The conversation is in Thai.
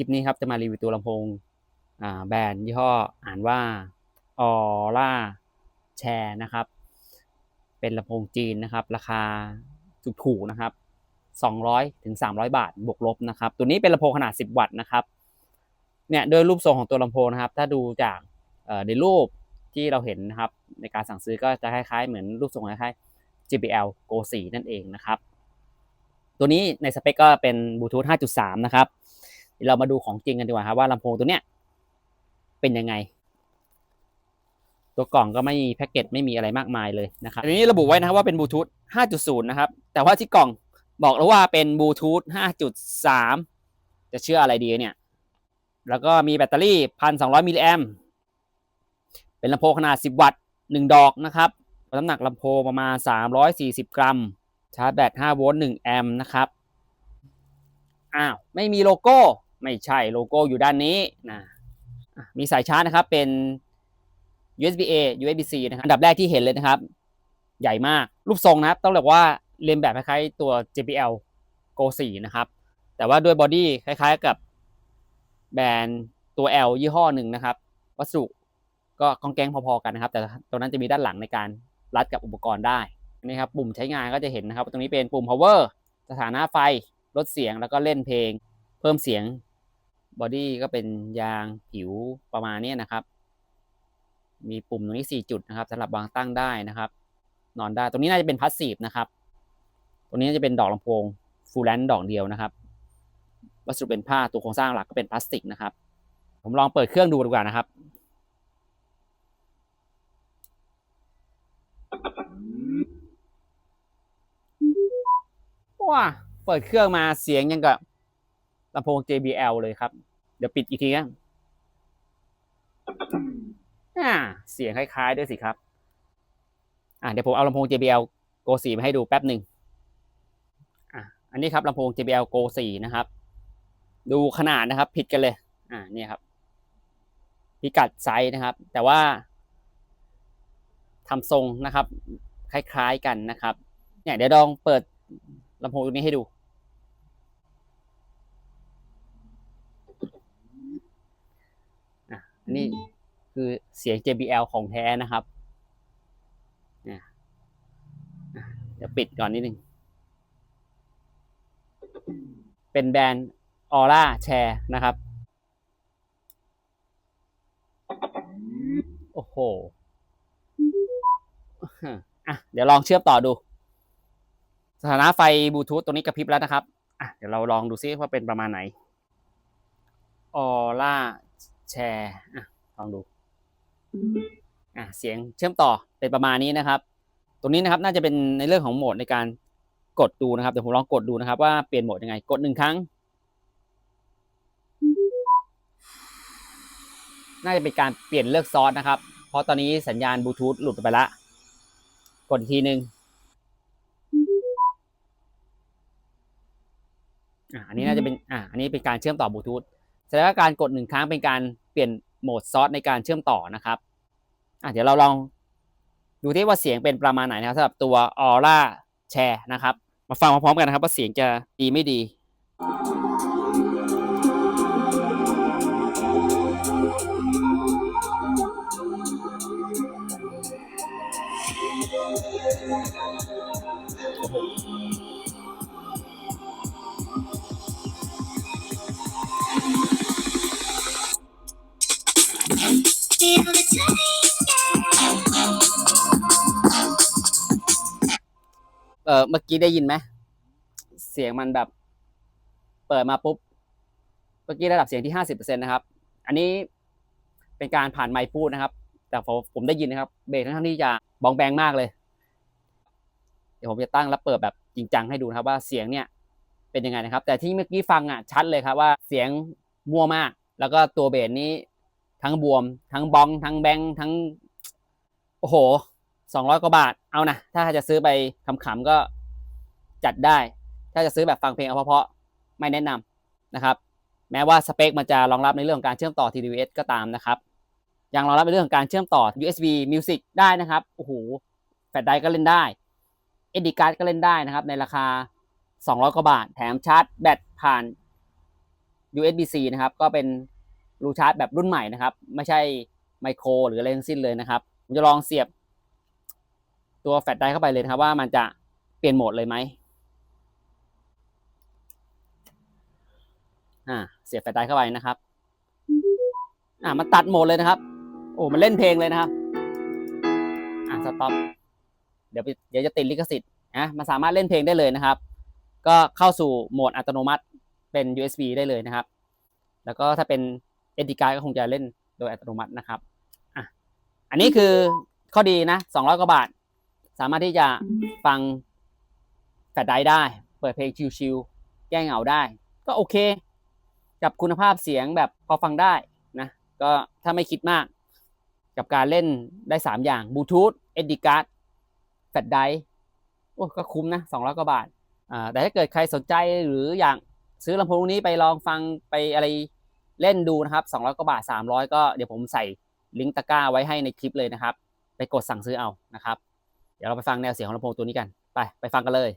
ลิปนี้ครับจะมารีวิวตัวลำโพงแบรนด์ยี่ห้ออ่านว่าออร่าแชร์นะครับ เป็นลำโพงจีนนะครับ ราคาถูกๆนะครับ 200ถึง300 บาทบวกลบนะครับ ตัวนี้เป็นลำโพงขนาด 10 วัตต์นะครับเนี่ยโดยรูปทรงของตัวลำโพงนะครับ ถ้าดูจากในรูปที่เราเห็นนะครับ ในการสั่งซื้อก็จะคล้ายๆ เหมือนรูปทรงคล้ายๆ JBL Go 4นั่นเองนะครับ ตัวนี้ในสเปคก็เป็นบลูทูธ5.3 นะครับ เรามาดูของจริงกันดีกว่าครับว่าลำโพงตัวเนี้ยเป็นยังไง ตัวกล่องก็ไม่มีแพ็กเกจไม่มีอะไรมากมายเลยนะครับอันนี้ระบุไว้นะครับว่าเป็นบลูทูธ5.0 นะครับ แต่ว่าที่กล่องบอกแล้วว่าเป็นบลูทูธ5.3 จะเชื่ออะไรดีเนี่ย แล้วก็มีแบตเตอรี่ 1,200 มิลลิแอมเป็นลำโพงขนาด 10 วัตต์ 1 ดอกนะครับน้ำหนักลำโพงประมาณ 340 กรัม ชาร์จแบต5โวลต์1แอมป์นะครับ อ้าว ไม่มีโลโก้ ไม่ใช่โลโก้อยู่ด้านนี้นะมีสายชาร์จนะครับเป็น USB A USB C นะครับอันดับแรกที่เห็นเลยนะครับ ใหญ่มากรูปทรงนะครับ ต้องเรียกว่าเรียนแบบคล้ายๆตัว JBL Go 4 นะครับ แต่ว่าด้วยบอดี้คล้ายๆกับแบรนด์ตัว L ยี่ห้อหนึ่งนะครับ วัสดุก็กองแกงพอๆกันนะครับ แต่ตัวนั้นจะมีด้านหลังในการรัดกับอุปกรณ์ได้นี่ครับปุ่มใช้งานก็จะเห็นนะครับ ตรงนี้เป็นปุ่ม power สถานะไฟลดเสียงแล้วก็เล่นเพลง เพิ่มเสียง บอดี้ก็เป็นยางผิวประมาณนี้นะครับ มีปุ่มตรงนี้ 4 จุดนะครับสำหรับวางตั้งได้นะครับ นอนได้ ตรงนี้น่าจะเป็นพาสซีฟนะครับ ตรงนี้น่าจะเป็นดอกลำโพงฟูลแลนด์ดอกเดียวนะครับ วัสดุเป็นผ้าตัวโครงสร้างหลักก็เป็นพลาสติกนะครับ ผมลองเปิดเครื่องดูดีกว่านะครับว้าเปิดเครื่องมาเสียงยังกับ ลำโพง JBL เลยครับ เดี๋ยวปิดอีกทีนะเสียงคล้ายๆด้วยสิครับ อ่าเดี๋ยวผมเอาลำโพง JBL Go 4มาให้ดูแป๊บหนึ่งอะอันนี้ครับลำโพง JBL Go 4นะครับ ดูขนาดนะครับ ผิดกันเลย อ่าเนี่ยครับพิกัดไซส์นะครับ แต่ว่าทำทรงนะครับ คล้ายๆกันนะครับ เนี่ยเดี๋ยวลองเปิดลำโพงตัวนี้ให้ดู อะ อั นนี้คือเสียง JBL ของแท้นะครับเนี่ยอะเดี๋ยวปิดก่อนนิดนึง เป็นแบรนด์ออร่าแชร์นะครับ โอ้โหอะเดี๋ยวลองเชื่อมต่อดู สถานะไฟบลูทูธตัวนี้กระพริบแล้วนะครับอะเดี๋ยวเราลองดูซิว่าเป็นประมาณไหนออร่า แชร์อะลองดูอะเสียงเชื่อมต่อเป็นประมาณนี้นะครับ ตรงนี้นะครับน่าจะเป็นในเรื่องของโหมดในการกดดูนะครับเดี๋ยวผมลองกดดูนะครับ ว่าเปลี่ยนโหมดยังไง กดหนึ่งครั้ง น่าจะเป็นการเปลี่ยนเลือกซอสนะครับ เพราะตอนนี้สัญญาณบลูทูธหลุดไปละ กดอีกทีหนึ่งอะอันนี้น่าจะเป็นอะอันนี้เป็นการเชื่อมต่อบลูทูธ แสดงว่าการกดหนึ่งครั้งเป็นการเปลี่ยนโหมดซอสในการเชื่อมต่อนะครับอะเดี๋ยวเราลองดูที่ว่าเสียงเป็นประมาณไหนนะครับสำหรับตัวออร่าแชร์นะครับ มาฟังพร้อมกันนะครับ ว่าเสียงจะดีไม่ดี ออเมื่อกี้ได้ยินไหมเสียงมันแบบ เปิดมาปุ๊บ เมื่อกี้ระดับเสียงที่ห้าสิบเปอร์เซ็นต์นะครับ อันนี้เป็นการผ่านไมค์พูดนะครับ แต่ผมผมได้ยินนะครับ เบสค่อนข้างที่จะบองแบงมากเลย เดี๋ยวผมจะตั้งแล้วเปิดแบบจริงจังให้ดูนะครับว่าเสียงเนี่ยเป็นยังไงนะครับ แต่ที่เมื่อกี้ฟังอะชัดเลยครับว่าเสียงมั่วมาก แล้วก็ตัวเบสนี้ทั้งบวม ทั้งบอง ทั้งแบงทั้ง โอ้โห สองร้อยกว่าบาท เอานะ ถ้าจะซื้อไปขำๆก็จัดได้ ถ้าจะซื้อแบบฟังเพลงเอาเพาะๆไม่แนะนำนะครับ แม้ว่าสเปคมันจะรองรับในเรื่องของการเชื่อมต่อ TWS ก็ตามนะครับ ยังรองรับในเรื่องของการเชื่อมต่อ USB Music ได้นะครับ โอ้โห แฟลชไดรฟ์ก็เล่นได้ SD card ก็เล่นได้นะครับ ในราคา 200 กว่าบาท แถมชาร์จแบตผ่าน USB-C นะครับ ก็เป็นรูชาร์จแบบรุ่นใหม่นะครับ ไม่ใช่ไมโครหรืออะไรทั้งสิ้นเลยนะครับ ผมจะลองเสียบ ตัวแฟลชไดร์เข้าไปเลยนะครับว่ามันจะเปลี่ยนโหมดเลยไหมอ่า เสียบแฟลชไดร์เข้าไปนะครับ อ่ามันตัดโหมดเลยนะครับ โอ้มันเล่นเพลงเลยนะครับ อ่าสต็อปเดี๋ยวไปเดี๋ยวจะติดลิขสิทธิ์นะมันสามารถเล่นเพลงได้เลยนะครับ ก็เข้าสู่โหมดอัตโนมัติเป็น USB ได้เลยนะครับ แล้วก็ถ้าเป็น SD card ก็คงจะเล่นโดยอัตโนมัตินะครับอะอันนี้คือข้อดีนะ200กว่าบาท สามารถที่จะฟังแฟลชไดรฟ์ได้ เปิดเพลงชิลๆแก้เหงาได้ ก็โอเค กับคุณภาพเสียงแบบพอฟังได้นะ ก็ถ้าไม่คิดมาก กับการเล่นได้ 3 อย่างบลูทูธ SD card แฟลชไดรฟ์โอ้ก็คุ้มนะ200กว่าบาทอ่าแต่ถ้าเกิดใครสนใจหรืออยากซื้อลำโพงนี้ไปลองฟังไปอะไรเล่นดูนะครับ200กว่าบาท 300 ก็เดี๋ยวผมใส่ลิงก์ตะกร้าไว้ให้ในคลิปเลยนะครับ ไปกดสั่งซื้อเอานะครับ เดี๋ยวเราไปฟังแนวเสียงของลำโพงตัวนี้กัน ไป ไปฟังกันเลย